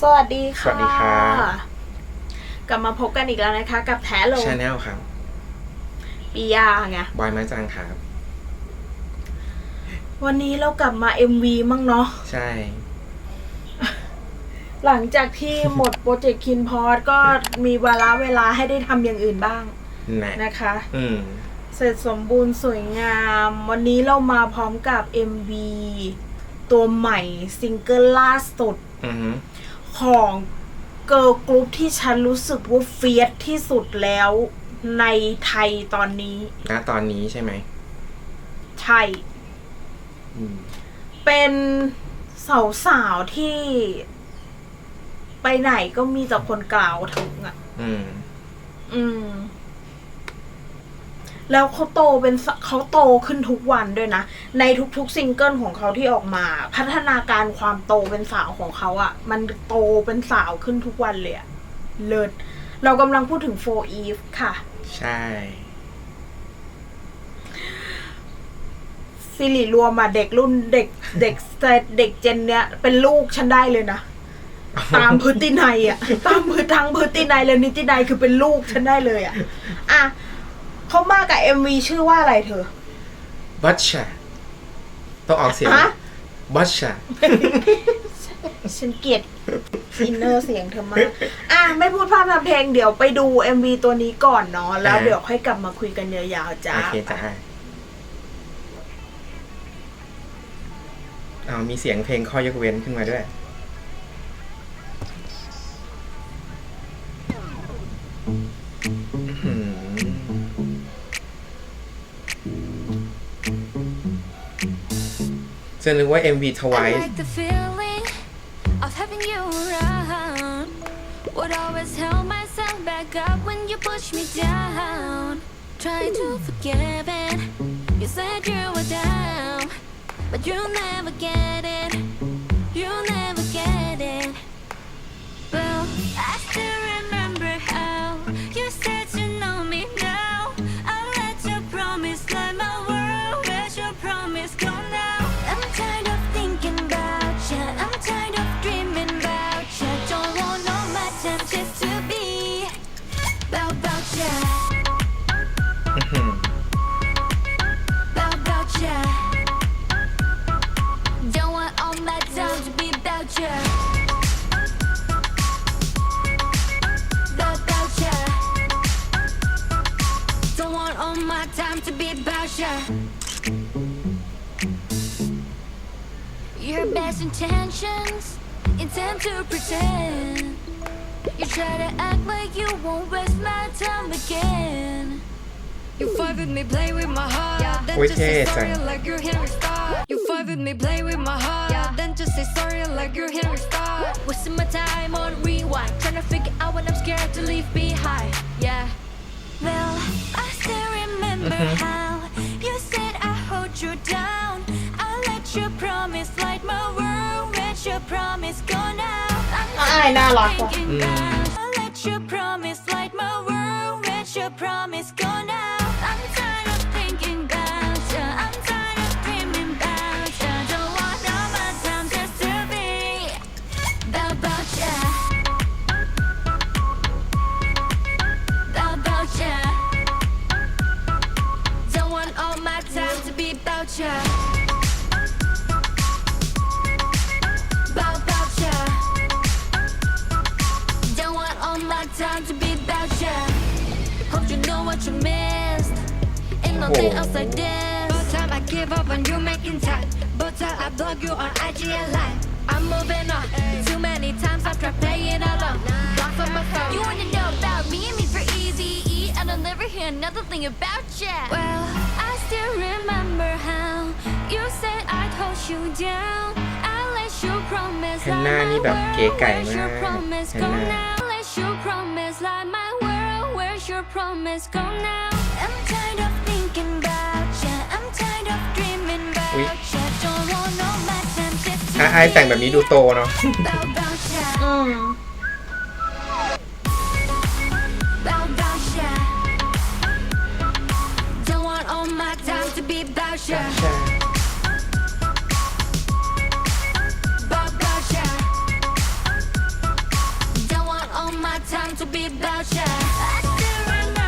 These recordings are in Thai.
สวัสดีค่ะ สวัสดีครับ กลับมาพบกันอีกแล้วนะคะ กับแท้โลชาแนลครับปิยาไงบอยไม้จังครับ วันนี้เรากลับมา MV มั่งเนาะใช่ หลังจากที่หมดโปรเจกต์คินพอดก็มีเวลาเวลาให้ได้ทำอย่างอื่นบ้างนะนะคะ อืม เสร็จสมบูรณ์สวยงาม วันนี้เรามาพร้อมกับ MV ตัวใหม่ซิงเกิลล่าสุด อือฮึ ของเกิร์ลกรุ๊ปที่ฉันรู้สึกว่าเฟียสที่สุดแล้วในไทยตอนนี้ ณตอนนี้ใช่ไหมใช่ อืม เป็นสาวๆที่ ไปไหนก็มีแต่คนกล่าวถึงอะ อืม อืม แล้วเขาโตเป็นสเขาโตขึ้นทุกวันด้วยนะ ในทุกๆซิงเกิลของเขาที่ออกมา พัฒนาการความโตเป็นสาวของเขาอะ่ะ มันโตเป็นสาวขึ้นทุกวันเลยอะเลิศเรากำลังพูดถึงโฟอีฟค่ะ ใช่สิริรวมอะเด็กรุ่นเด็กเด็กเด็กเจนเนี้ยเป็นลูกฉันได้เลยนะตามพฤตินัยอะตามพฤทางพฤตินัยเลยนิตินัยคือเป็นลูกฉันได้เลยอะอะ เขามากับเอ็มวีชื่อว่าอะไรเธอ บัชชาต้องออกเสียงฮะ บัชชาฉันเกลียดอินเนอร์เสียงเธอมากอะไม่พูดพร่ำทำเพลงเดี๋ยวไปดู MV ตัวนี้ก่อนเนาะแล้วอ่าเดี๋ยวค่อยกลับมาคุยกันยาวๆจ้า โอเคจ้าเอามีเสียงเพลงข้อยกเว้นขึ้นมาด้วย จะนึกว่า MV I Twice like the feeling of having you around. Would always hold myself back up when you push me down. Try to forgive it. You said you were down, but you'll never get it. You'll never get it. Well, I still my time again. You fight with me, play with my heart. Yeah, then Ôi just say thế sorry chẳng. like you're Henry Star. You fight with me, play with my heart. Yeah, then just say sorry like you're Henry Star. Wasting my time on rewind, trying to figure out what I'm scared to leave behind. Yeah. Well, I still remember how you said I hold you down. I let your promise light my world. Let your promise go now. I'm อ่ะอายน่ารักว่ะ thinking about. your promise light my world. Let your promise go know what you missed. Ain't nothing Oh. else like this. Both time I give up on you making time. Both time I block you on IG and Line. I'm moving on. Too many times I've tried playing along. Block from my phone. You wanna know about me and me for easy E, and I'll never hear another thing about you. Well, I still remember how you said I'd hold you down. I let you promise แฮนน่า like นี่ my แบบเก๋ไก่ world. Where's มา your ก promise แฮน go น่า now? Let your promise light my world. Where's your promise go now? I'm tired of thinking about you. I'm tired of dreaming about อุ๊ย you. Don't want no my time just to อะอายแต่งแบบนี้ดูโตเนาะ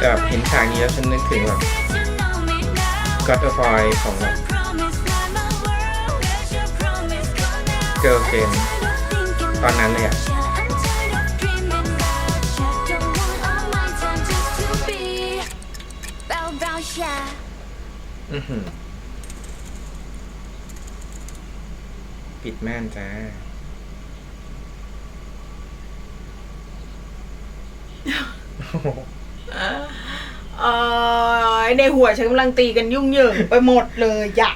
แบบเห็นฉากนี้แล้วฉันนึกถึงแบบก็ตฟอยของแบบเกิร์ลเกนตอนนั้นเลยอะปิดแม่นจ้า โอ้ เออในหัวฉันกำลังตีกันยุ่งเหยิงไปหมดเลยอยะ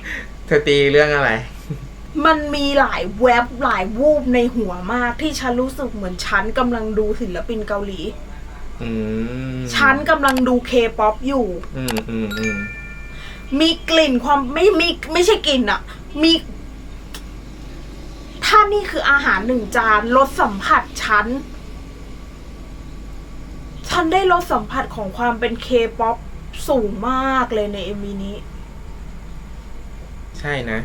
เธอตีเรื่องอะไร มันมีหลายแวบหลายวูบในหัวมากที่ฉันรู้สึกเหมือนฉันกำลังดูศิลปินเกาหลี อืมฉันกำลังดูเคป๊อปอยู่ อืมอืมอืมมีกลิ่นความไม่มีไม่ใช่กลิ่นอะมี ถ้านี่คืออาหารหนึ่งจานรสสัมผัสฉัน ฉันได้รสสัมผัสของความเป็นเคป๊อปสูงมากเลยในเอ็มวีนี้ ใช่นะ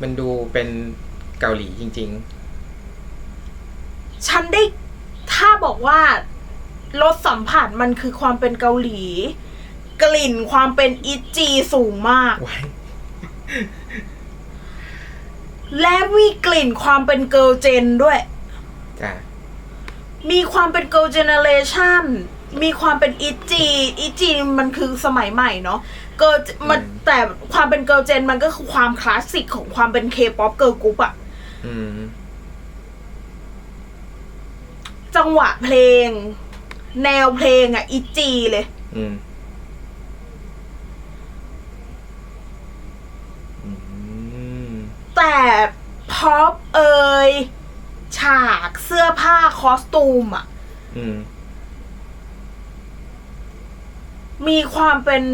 มันดูเป็นเกาหลีจริงฉันได้ถ้าบอกว่ารสสัมผัสมันคือความเป็นเกาหลี กลิ่นความเป็นอิจีสูงมากๆว้ายและมีกลิ่นความเป็นเกิร์ลเจนด้วย จ้ะ มีความเป็น girl generation มีความเป็นอิจีอิจีมันคือสมัยใหม่เนาะเกิร์มันแต่ความเป็น girl gen มันก็คือความคลาสสิกของความเป็น K-pop girl group อะอืมจังหวะเพลง แนวเพลงอะอิจีเลยอืมอืมแต่พอปเอย ฉากเสื้อผ้าคอสตูมอะอืม มีความเป็น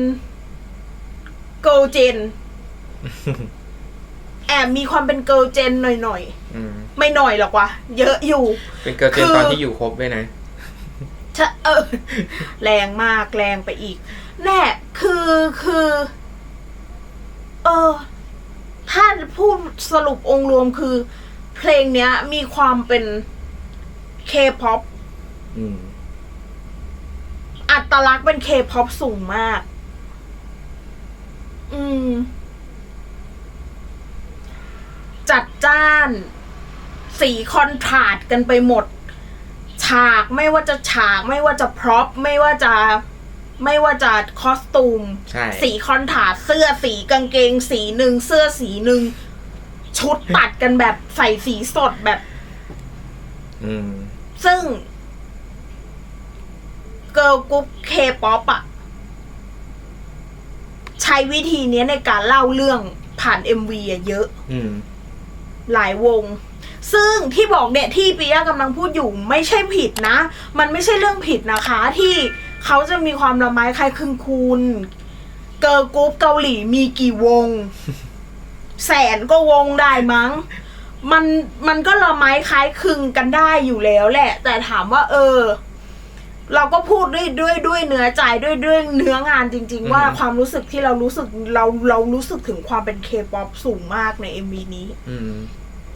girl gen แอบมีความเป็น girl gen หน่อยอืม ๆ ไม่หน่อยหรอกวะ เยอะอยู่ เป็นเกิร์ลเจนคือ ตอนที่อยู่ครบด้วยนะ ชะเออ แรงมากแรงไปอีก แน่คือคือ เออ ถ้าพูดสรุปองค์รวมคือ เพลงเนี้ย มีความเป็นเคป๊อปอืม อัตลักษณ์เป็นเคป๊อปสูงมาก อืม จัดจ้าน สีคอนทราสต์กันไปหมด ฉากไม่ว่าจะฉากไม่ว่าจะพร็อพไม่ว่าจะไม่ว่าจะคอสตูม ใช่ สีคอนทราสต์เสื้อสีกางเกง สีหนึ่งเสื้อสีหนึ่ง ชุดตัดกันแบบใส่สีสดแบบ อืม ซึ่ง เกิร์ลกรุ๊ปเคป๊อปอะใช้วิธีเนี้ยในการเล่าเรื่องผ่าน MV อะเยอะ อืม หลายวง ซึ่งที่บอกเนี่ยที่ปียะกำลังพูดอยู่ไม่ใช่ผิดนะ มันไม่ใช่เรื่องผิดนะคะ ที่เขาจะมีความละไม้คล้ายคลึงคูณเกิร์ลกรุ๊ปเกาหลีมีกี่วง แสนก็วงได้มั้ง มันมันก็ละไม้คล้ายคลึงกันได้อยู่แล้วแหละ แต่ถามว่า เออ เราก็พูดด้วยด้วยด้วยเนื้อใจด้วยด้วยเนื้องานจริง ๆ ว่าอืมความรู้สึกที่เรารู้สึกเราเรารู้สึกถึงความเป็นเคป๊อปสูงมากใน MV นี้ อืม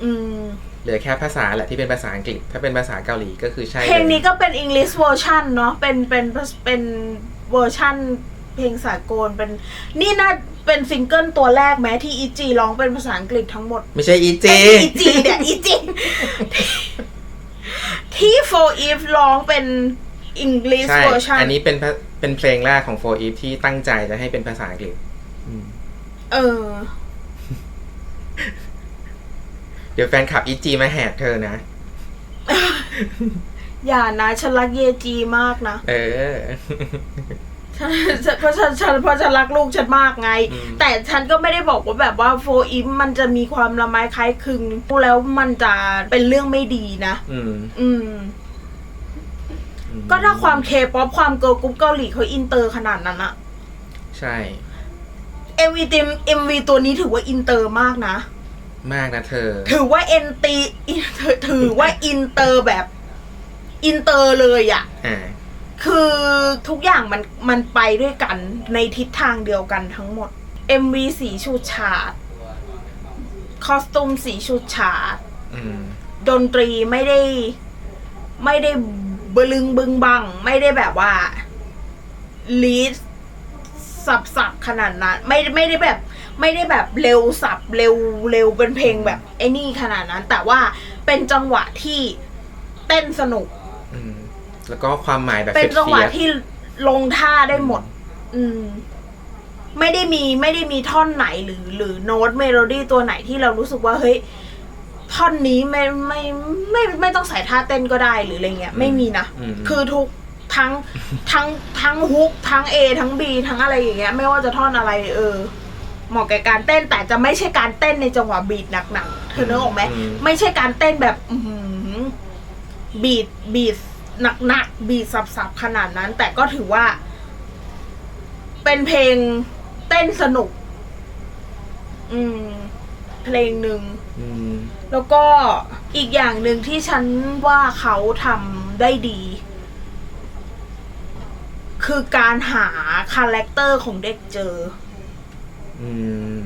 อืมเหลือแค่ภาษาแหละที่เป็นภาษาอังกฤษ ถ้าเป็นภาษาเกาหลีก็คือใช่ เพลงนี้ยก็เป็น English version เนาะเป็นเป็นเป็นเวอร์ชันเพลงสากลเป็นนี่น่า เป็นซิงเกิลตัวแรกไหมที่อีจีร้องเป็นภาษาอังกฤษทั้งหมด ไม่ใช่อีเจอีจีเนี่ยอีจีที่ for if ร้องเป็น English ใช่ version อันนี้เป็นภาเป็นเพลงแรกของ4 Eve ที่ตั้งใจจะให้เป็นภาษาอังกฤษอืมเออ เดี๋ยวแฟนคลับอีจีมาแหกเธอนะ อย่านะฉันรักเยจีมากนะ เออ ฉันเพราะฉันฉันเพราะฉันรักลูกฉันมากไง อืม แต่ฉันก็ไม่ได้บอกว่าแบบว่าโฟอิมมันจะมีความละไม้คล้ายคลึงพูดแล้วมันจะเป็นเรื่องไม่ดีนะ อืมอืมก็ถ้าความเคป๊อปความเกิร์ลกรุ๊ปเกาหลีเขาอินเตอร์ขนาดนั้นอะใช่ เอ็มวีเต็มเอ็มวีตัวนี้ถือว่าอินเตอร์มากนะ มากนะเธอ ถือว่าเอ็นตีถือว่าอินเตอร์แบบ อินเตอร์เลยอะ อ่า คือทุกอย่างมันมันไปด้วยกันในทิศทางเดียวกันทั้งหมด MV สีฉูดฉาดคอสตูมสีฉูดฉาดอืมดนตรีไม่ได้ไม่ได้บลึงบึงบัง ไม่ได้แบบว่าลีดสับสับขนาดนั้น ไม่ไม่ได้แบบ ไม่ได้แบบเร็วสับเร็วเร็วเป็นเพลงแบบไอ้นี่ขนาดนั้น แต่ว่าเป็นจังหวะที่เต้นสนุกอืม แล้วก็ความหมายแบบเป็นจังหวะเฟียสๆที่ลงท่าได้หมด อืม ไม่ได้มีไม่ได้มีท่อนไหนหรือ หรือโน้ตเมโลดี้ตัวไหนที่เรารู้สึกว่าเฮ้ยท่อนนี้ไม่ไม่ไม่ไม่ไม่ต้องใส่ท่าเต้นก็ได้หรืออะไรเงี้ย ไม่มีนะอืมคือทุกทั้งทั้งทั้งฮุกทั้ง A ทั้ง B ทั้งอะไรอย่างเงี้ย ไม่ว่าจะท่อนอะไร เออ เหมาะแก่การเต้นแต่จะไม่ใช่การเต้นในจังหวะบีทหนักๆเธอนึกออกไหมอืม ไม่ใช่การเต้นแบบ อื้อหือบีทบีท หนักๆบีทสับๆขนาดนั้น แต่ก็ถือว่า เป็นเพลงเต้นสนุก อืม เพลงหนึ่งอืมแล้วก็อีกอย่างหนึ่งที่ฉันว่าเขาทำได้ดี คือการหาคาแรคเตอร์ของเด็กเจออืม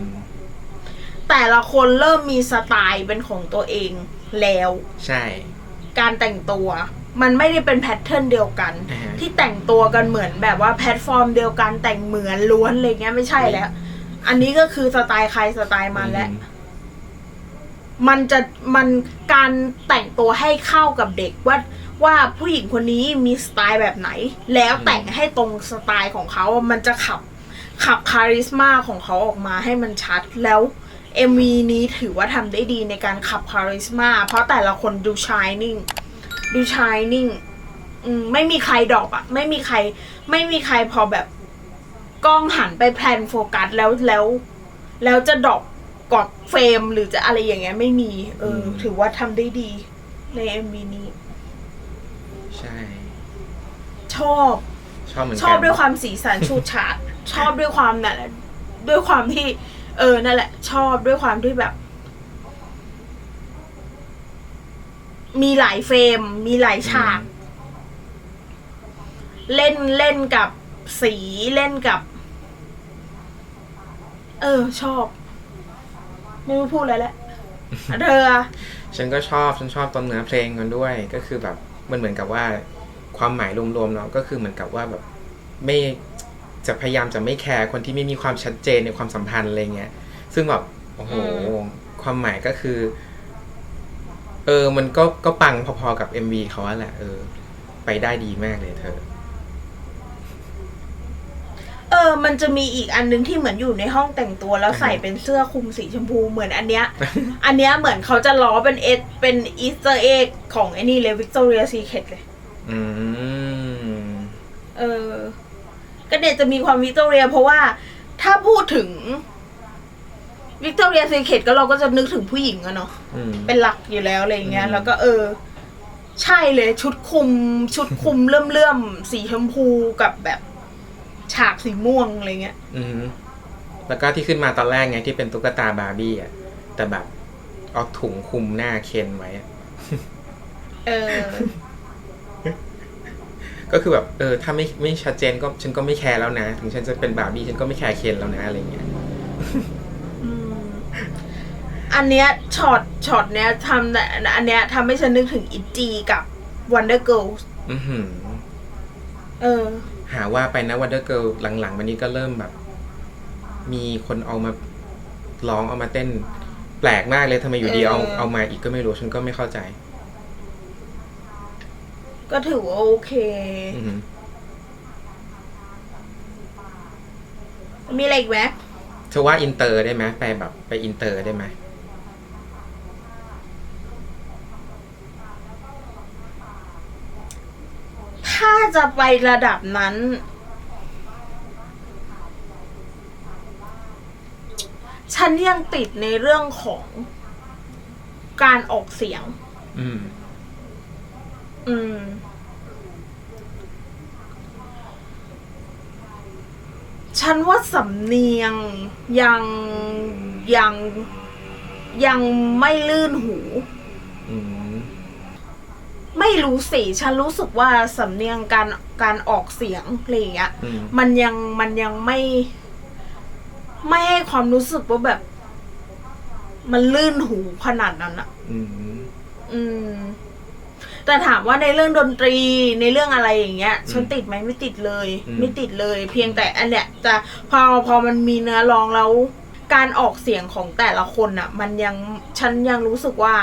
แต่ละคนเริ่มมีสไตล์เป็นของตัวเองแล้ว ใช่ การแต่งตัว มันไม่ได้เป็นแพทเทิร์นเดียวกัน อ่าฮะ ที่แต่งตัวกันเหมือนแบบว่าแพลตฟอร์มเดียวกันแต่งเหมือนล้วนอะไรเงี้ยไม่ใช่แล้ว อันนี้ก็คือสไตล์ใครสไตล์มันแล้วมันจะมันการแต่งตัวให้เข้ากับเด็กว่าว่าผู้หญิงคนนี้มีสไตล์แบบไหน แล้วแต่งให้ตรงสไตล์ของเขามันจะขับขับคาริสมาของเขาออกมาให้มันชัดแล้ว MV นี้ถือว่าทำได้ดีในการขับคาริสมาเพราะแต่ละคนดูชายนิ่ง ดูชายนิ่งอืมไม่มีใครดรอปอะไม่มีใคร ไม่มีใครพอแบบกล้องหันไปแพลนโฟกัสแล้วแล้ว แล้วจะดรอปกอดเฟรมหรือจะอะไรอย่างเงี้ยไม่มี เอออมถือว่าทำได้ดี ในเอ็มวีนี้ ใช่ ชอบ ชอบเหมือนกันชอบด้วยความสีสันชูดฉาดชอบด้วยความนั่นแหละด้วยความที่ เออนั่นแหละ ชอบด้วยความที่แบบ มีหลายเฟรม มีหลายฉาก เล่นเล่นกับสีเล่นกับ เออ ชอบ ไม่รู้พูดอะไรแล้วอะเธออะฉันก็ชอบฉันชอบต้นเนื้อเพลงมันด้วย ก็คือแบบมันเหมือนกับว่า ความหมายรวมๆเนาะก็คือเหมือนกับว่าแบบไม่จะพยายามจะไม่แคร์คนที่ไม่มีความชัดเจนในความสัมพันธ์อะไรเงี้ย ซึ่งแบบโอ้โห ความหมายก็คือ เออ มันก็ก็ปังพอๆกับ MV เขาอะแหละเออ ไปได้ดีมากเลยเธอ เออ มันจะมีอีกอันนึงที่เหมือนอยู่ในห้องแต่งตัวแล้วอ่าฮะใส่เป็นเสื้อคลุมสีชมพูเหมือนอันเนี้ย อันเนี้ยเหมือนเขาจะล้อเป็นเอสเป็นอีสเตอร์เอ็กของไอ้นี่เลยวิกตอเรียซีเคทเลย อืม เออ ก็เนี่ยจะมีความวิกตอเรีย เพราะว่าถ้าพูดถึง วิกตอเรียซีเคทก็เราก็จะนึกถึงผู้หญิงอะเนาะอืม เป็นหลักอยู่แล้วอะไรอย่างเงี้ย อืม แล้วก็เออ ใช่เลยชุดคุม ชุดคุมเลื่อมเลื่อมๆสีชมพูกับแบบฉากสีม่วงอะไรเงี้ย อืมแล้วก็ที่ขึ้นมาตอนแรกไงที่เป็นตุ๊กตาบาร์บี้อะแต่แบบเอาถุงคลุมหน้าเคนไว้อะเออ ก็คือแบบเออถ้าไม่ไม่ชัดเจนก็ฉันก็ไม่แคร์แล้วนะ ถึงฉันจะเป็นบาร์บี้ฉันก็ไม่แคร์เคนแล้วนะอะไรเงี้ยอืม อันเนี้ยช็อตช็อตเนี้ยทำแต่อันเนี้ยทำให้ฉันนึกถึงอิจีกับ Wonder Girls อือหือเออ หาว่าไปนะวันเดอร์เกิลหลังๆวันนี้ก็เริ่มแบบ มีคนเอามาร้องเอามาเต้น แปลกมากเลยทำไมอยู่ดีเอาเออเอามาอีกก็ไม่รู้ฉันก็ไม่เข้าใจ ก็ถือว่าโอเคอือหือมีอะไรอีกไหมเธอว่าอินเตอร์ได้ไหมไปแบบไปอินเตอร์ได้ไหม ถ้า จะไประดับนั้น ฉันยังติดในเรื่องของการออกเสียง อืม อืม ฉันว่าสำเนียงยังยังยังไม่ลื่นหู อืม ไม่รู้สิฉันรู้สึกว่าสำเนียงการการออกเสียงอะไรอย่างเงี้ยอืม มันยังมันยังไม่ ไม่ให้ความรู้สึกว่าแบบ มันลื่นหูขนาดนั้นอะ อืม อืม แต่ถามว่าในเรื่องดนตรีในเรื่องอะไรอย่างเงี้ยอืมฉันติดไหมไม่ติดเลย อืม ไม่ติดเลย เพียงแต่อันเนี้ยจะพอพอมันมีเนื้อร้องแล้ว การออกเสียงของแต่ละคนอะมันยังฉันยังรู้สึกว่า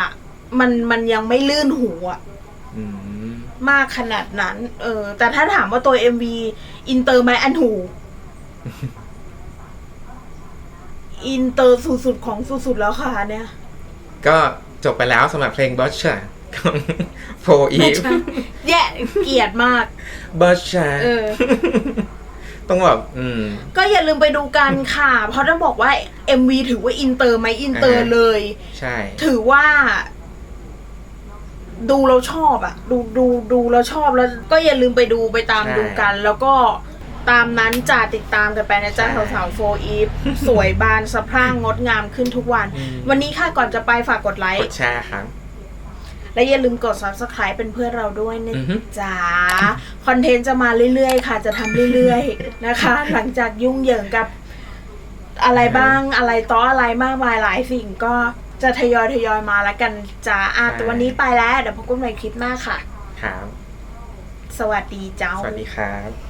มันมันยังไม่ลื่นหูอะอื มมากขนาดนั้น เออ แต่ถ้าถามว่าตัว MV อินเตอร์ไหมอันหู อินเตอร์สุดๆของสุดๆแล้วค่ะเนี่ย ก็จบไปแล้วสำหรับเพลง b u s h e r ของโฟอีไม่ฟใช่แย่เกลียดมาก b u s h e r เออต้องแบบอืม ก็อย่าลืมไปดูกันค่ะ เพราะต้องบอกว่า MV ถือว่าอินเตอร์ไหมอินเตอร์อ่าฮะเลย ใช่ ถือว่า ดูเราชอบอะดูดูดูเราชอบแล้วก็อย่าลืมไปดูไปตามใช่ ดูกัน แล้วก็ตามนั้นจะติดตามกันไปนะจ๊ะใช่สาวๆโฟอีฟสวยบานสะพรั่งงดงามขึ้นทุกวัน อืม วันนี้ค่ะก่อนจะไปฝากกดไลกค์ ดแชร์ครับ และอย่าลืมกด subscribe เป็นเพื่อนเราด้วยนะอือฮึ จ๊ะ คอนเทนต์จะมาเรื่อยๆ ค่ะ จะทำเรื่อยๆ นะคะ หลังจากยุ่งเหยิงกับอะไรบ้างอะไรต่ออะไรมากมายหลายสิ่งก็ จะทยอยทยอยมาแล้วกันจ้าอะแต่วันนี้ไปแล้ว เดี๋ยวพบกันใหม่คลิปหน้าค่ะ ครับ สวัสดีเจ้า สวัสดีครับ